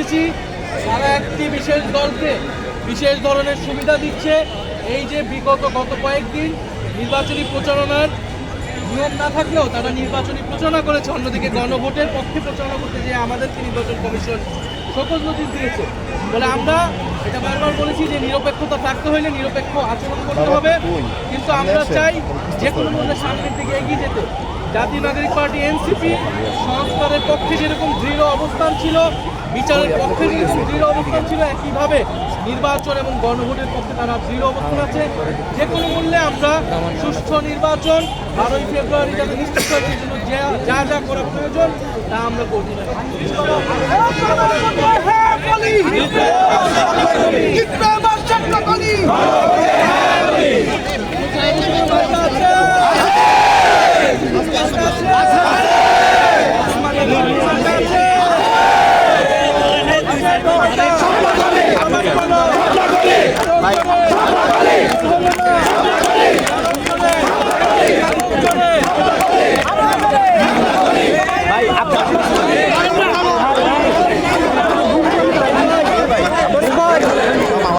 এসেছি। তারা একটি বিশেষ দলকে বিশেষ ধরনের সুবিধা দিচ্ছে। এই যে বিগত গত কয়েকদিন নির্বাচনী প্রচারণার নিয়ম না থাকলেও তারা নির্বাচনী প্রচারণা করেছে, অন্যদিকে গণভোটের পক্ষে প্রচারণা করতে যে আমাদেরকে নির্বাচন কমিশন সকল নোটিশ দিয়েছে। বলে আমরা এটা বারবার বলেছি যে নিরপেক্ষতা থাকতে হলে নিরপেক্ষ আচরণ করতে হবে। কিন্তু আমরা চাই যে কোনো মূল্যে সামনের দিকে এগিয়ে যেতে। জাতীয় নাগরিক পার্টি এনসিপি সংস্কারের পক্ষে যেরকম দৃঢ় অবস্থান ছিল বিচারের পক্ষে যেরকম দৃঢ় অবস্থান ছিল একইভাবে নির্বাচন এবং গণভোটের পক্ষে তারা দৃঢ় অবস্থান আছে যে কোনো মূল্যে আমরা সুষ্ঠু নির্বাচন বারোই ফেব্রুয়ারি যাতে নিশ্চিত হয় সেই জন্য যা- যা করা প্রয়োজন তা আমরা করছি Baik,